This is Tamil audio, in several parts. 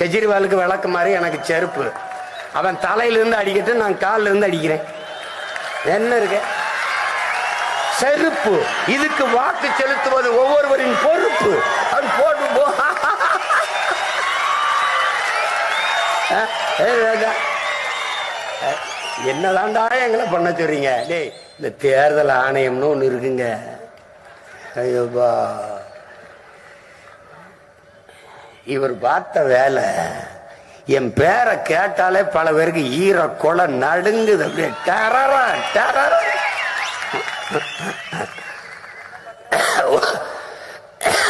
கெஜ்ரிவாலுக்கு விளக்கு மாதிரி எனக்கு செருப்பு. அவன் தலையிலிருந்து அடிக்கட்டு நான் காலில் இருந்து அடிக்கிறேன். என்ன இருக்கு? செருப்பு. இதுக்கு வாக்கு செலுத்துவது ஒவ்வொருவரின் பொறுப்பு. அது போட்டு போ என்னதாண்டா என்னதான்டா எங்களை பண்ண சொல்றீங்க? டேய் இந்த தேர்தல் ஆணையம்னு ஒன்று இருக்குங்க. ஐயோப்பா. இவர் பார்த்த வேலை என் பேரை கேட்டாலே பல பேருக்கு ஈர கொலை நடுங்குது. அப்படியே டரரா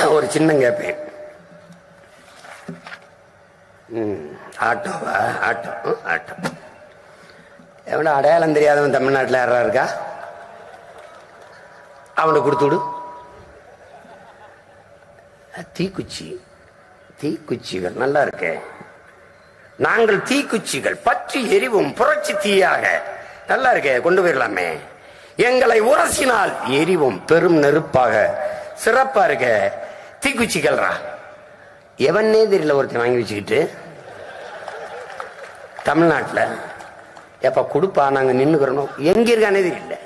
ஒரு சின்ன கேட்பேன் ம், ஆட்டோவா? ஆட்டோ ம், ஆட்டோ. எவனா அடையாளம் தெரியாதவன் தமிழ்நாட்டில் யாரா இருக்கா? அவனை கொடுத்து விடு. தீக்குச்சி. தீக்குச்சிகள். நல்லா இருக்கே. நாங்கள் தீக்குச்சிகள் பற்றி எரிவும் புரட்சி தீயாக. நல்லா இருக்கே கொண்டு போயிடலாமே எங்களை உரசினால் எரிவும் பெரும் நெருப்பாக. சிறப்பா இருக்க. தீக்குச்சிகள்ரா. எவனே தெரியல ஒருத்தன் வாங்கி வச்சுக்கிட்டு. தமிழ்நாட்டில். எப்ப கொடுப்பா நாங்க நின்றுக்கிறோம் எங்க இருக்கானே தெரியல.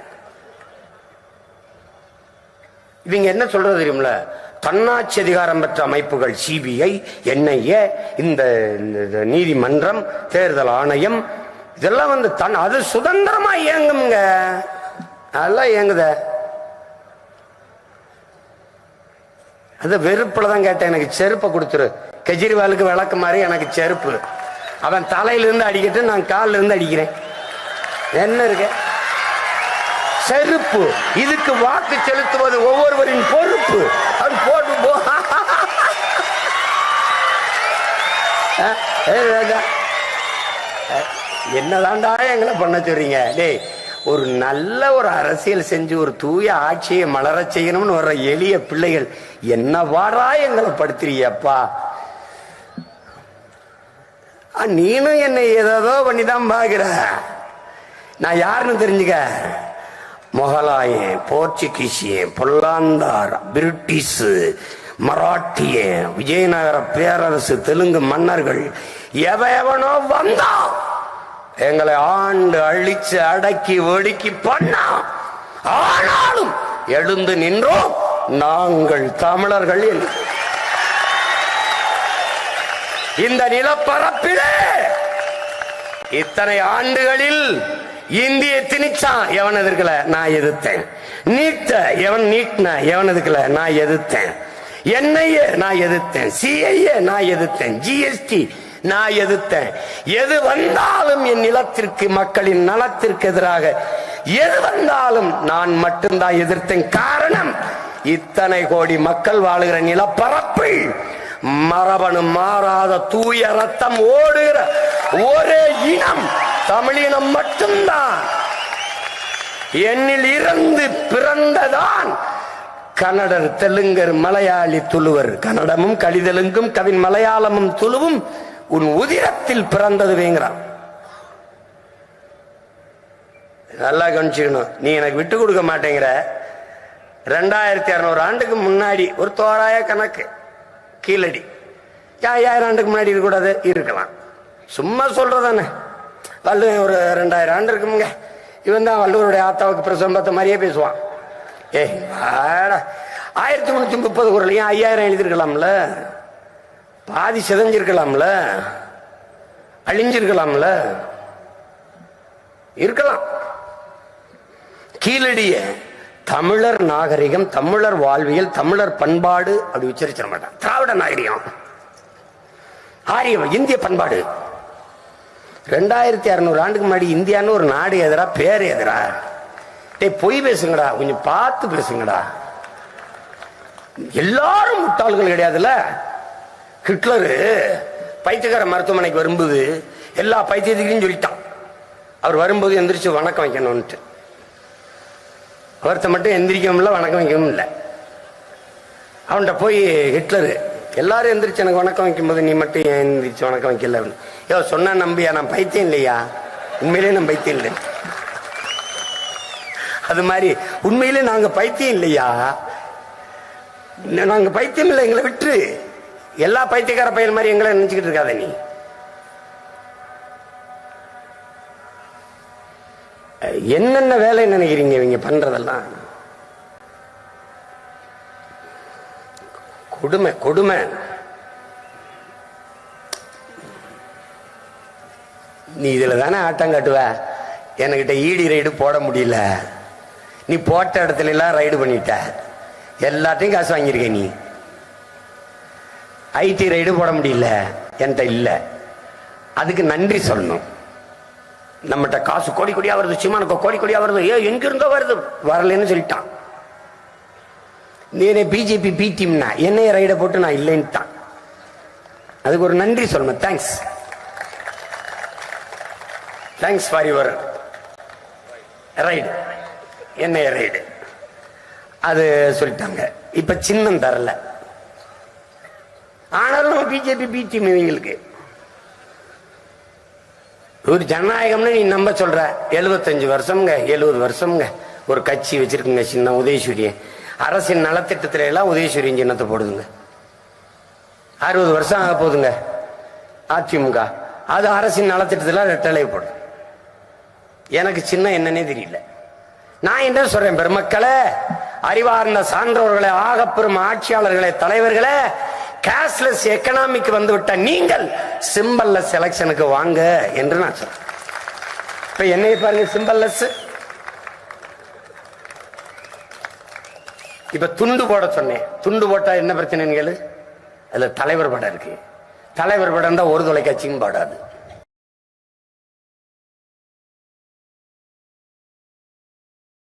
இவங்க என்ன சொல்றது தெரியுமில தன்னாட்சி அதிகாரம் பெற்ற அமைப்புகள் சிபிஐ என்ஐஏ இந்த இந்த நீதிமன்றம் தேர்தல் ஆணையம் இதெல்லாம் வந்து தன் அது சுதந்திரமா இயங்குங்க அதெல்லாம் இயங்குத. அது வெறுப்புல தான் கேட்டேன் எனக்கு செருப்பை கொடுத்துரு. கெஜ்ரிவாலுக்கு விளக்கு மாதிரி எனக்கு செருப்பு. அவன் தலையிலிருந்து அடிக்கட்டும் நான் காலில் இருந்து அடிக்கிறேன். என்ன இருக்கு? செருப்பு. இதுக்கு வாக்கு செலுத்துவது ஒவ்வொருவரின் பொறுப்பு அது போட்டு போ அஹ், என்னதான்டா எங்களை பண்ண சொல்றீங்க? டேய் ஒரு நல்ல ஒரு அரசியல் செஞ்சு ஒரு தூய ஆட்சியை மலர செய்யணும்னு வர்ற எளிய பிள்ளைகள் என்ன வாடா எங்களை படுத்துறியப்பா நீனும் என்னை ஏதோ பண்ணி தான் பாக்குற நான் யாருன்னு தெரிஞ்சுக்க? முகலாயன் போர்ச்சுகீசியன் பொல்லாந்தார் பிரிட்டிஷ் மராட்டிய விஜயநகர பேரரசு தெலுங்கு மன்னர்கள் எவனோ வந்தான் எங்களை ஆண்டு அழிச்சு அடக்கி ஒடுக்கி பண்ணான் ஆனாலும் எழுந்து நின்றோம் நாங்கள் தமிழர்களில் இந்த நிலப்பரப்பிலே இத்தனை ஆண்டுகளில் இந்திய திணிச்சான் எவன் எதிர்க்கல? நான் எதிர்த்தேன். நீட்ட எவன் நீட்டின எவன் எதிர்க்கல? நான் எதிர்த்தேன். என்ஐஏ நான் எதிர்த்தேன். சிஐஏ நான் எதிர்த்தேன். ஜிஎஸ்டி நான் எதிர்த்தேன். எது வந்தாலும் என் நிலத்திற்கு மக்களின் நலத்திற்கு எதிராக எது வந்தாலும் நான் மட்டும்தான் எதிர்த்தேன். காரணம் இத்தனை கோடி மக்கள் வாழுகிற நிலப்பரப்பில் மரபணு மாறாத தூய ரத்தம் ஓடுகிற ஒரே இனம் தமிழினம் மட்டும்தான். என்னில் இருந்து பிறந்ததான் கன்னடர் தெலுங்கர் மலையாளி துளுவர். கன்னடமும் கலிதெலுங்கும் கவின் மலையாளமும் துளுவும் உன் உதிரத்தில் பிறந்தது வேங்கிறான் நல்லா கவனிச்சுக்கணும். நீ எனக்கு விட்டு கொடுக்க மாட்டேங்கிற. ரெண்டாயிரத்தி அறுநூறு ஆண்டுக்கு முன்னாடி ஒரு தோராய கணக்கு. கீழடி. ஏன் ஐயாயிரம் ஆண்டுக்கு முன்னாடி இருக்கக்கூடாது? இருக்கலாம். சும்மா சொல்றதானே. வள்ளுவன் ஒரு ரெண்டாயிரம் ஆண்டு இருக்குமுங்க. இவன் தான் வள்ளுவருடைய ஆத்தாவுக்கு பிரசம்பத்தை மாதிரியே பேசுவான். ஏய் வாடா ஆயிரத்தி முன்னூத்தி முப்பது குரலையும் ஐயாயிரம் எழுதியிருக்கலாம்ல? பாதி சிதஞ்சிருக்கலாம்ல? அழிஞ்சிருக்கலாம்ல? இருக்கலாம். கீழடிய தமிழர் நாகரிகம் தமிழர் வாழ்வியல் தமிழர் பண்பாடு அப்படி உச்சரிச்சிட மாட்டான். திராவிட நாகரிகம். ஆரியம் இந்திய பண்பாடு. ரெண்டாயிரத்தி அறுநூறு ஆண்டுக்கு முன்னாடி இந்தியான்னு ஒரு நாடு எதிரா பேர் எதிரா? டேய் பொய் பேசுங்கடா. கொஞ்சம் பார்த்து பேசுங்கடா. எல்லாரும் முட்டாள்கள் கிடையாதுல்ல? ஹிட்லரு பைத்தியக்கார மருத்துவமனைக்கு வரும்போது எல்லா பைத்தியத்துக்கும் சொல்லிட்டான். அவர் வரும்போது எந்திரிச்சு வணக்கம் வைக்கணும்ட்டு ஒருத்த மட்டும் எந்திரிக்கவும் இல்லை வணக்கம் வைக்கவும் இல்லை அவன்கிட்ட போய் ஹிட்லரு எல்லாரும் எந்திரிச்சு எனக்கு வணக்கம் வைக்கும்போது நீ மட்டும் ஏன் எந்திரிச்சு வணக்கம் வைக்கல? அப்படின்னு. யோ சொன்னா நம்பியா? நான் பைத்தியம் இல்லையா? உண்மையிலேயே நான் பைத்தியம் இல்லை அது மாதிரி உண்மையிலே நாங்க பைத்தியம் இல்லையா? நாங்க பைத்தியம் இல்லை எங்களை விட்டு எல்லா பைத்தியக்கார பையன் மாதிரி எங்களை நினைச்சுக்கிட்டு இருக்காத நீ. என்னென்ன வேலை நினைக்கிறீங்க இவங்க பண்றதெல்லாம்? கொடுமை கொடுமை. நீ இதுல தானே ஆட்டம் காட்டுவ? என்கிட்ட ஈடி ரைடு போட முடியல. நீ போட்ட இடத்துல எல்லாம் ரைடு பண்ணிட்ட. எல்லாத்தையும் காசு வாங்கியிருக்க நீ. ஐடி ரைடு போட முடியல. என்கிட்ட இல்லை. அதுக்கு நன்றி சொல்லணும். நம்மகிட்ட காசு கோடி கோடியா வருது சிமானுக்கு கோடி கோடியா வருது. ஏ எங்க இருந்தோ வருது. வரலன்னு சொல்லிட்டான். நீ பிஜேபி பி டீம்னா என்னைய ரைடை போட்டு நான் இல்லைன்ட்டான். அதுக்கு ஒரு நன்றி சொல்லணும். Thanks thanks for your ride என்னைய ரைடு. அது சொல்லிட்டாங்க. இப்ப சின்னம் தரல. ஆனாலும் பிஜேபி பி டீம் இவங்களுக்கு. ஒரு ஜனநாயகம்னு நீ நம்ப சொல்ற. எழுபத்தஞ்சு வருஷம்ங்க எழுபது வருஷம்ங்க. ஒரு கட்சி வச்சிருக்குங்க சின்ன உதயசூரியன். அரசின் நலத்திட்டத்தில எல்லாம் உதயசூரியன் சின்னத்தை போடுதுங்க. அறுபது வருஷம் ஆக போகுதுங்க அதிமுக. அது அரசின் நலத்திட்டத்தில் ரெட்டலை போடும் எனக்கு சின்ன என்னன்னே தெரியல. நான் என்ன சொல்றேன் பெருமக்களே? அறிவார்ந்த சான்றோர்களே ஆகப்பெரும் ஆட்சியாளர்களே தலைவர்களே கேஷ்லெஸ் எக்கனாமிக் வந்து விட்ட நீங்கள் சிம்பல்லஸ் செலக்ஷனுக்கு வாங்க என்று நான் சொல்றேன். இப்ப என்னைய பாருங்க சிம்பல்லஸ் இப்ப துண்டு போட சொன்னேன். துண்டு போட்டா என்ன பிரச்சனைன்னு கேளு. அதுல தலைவர் படம் இருக்கு. தலைவர் படம் தான் ஒரு தொலைக்காட்சியும் பாடாது.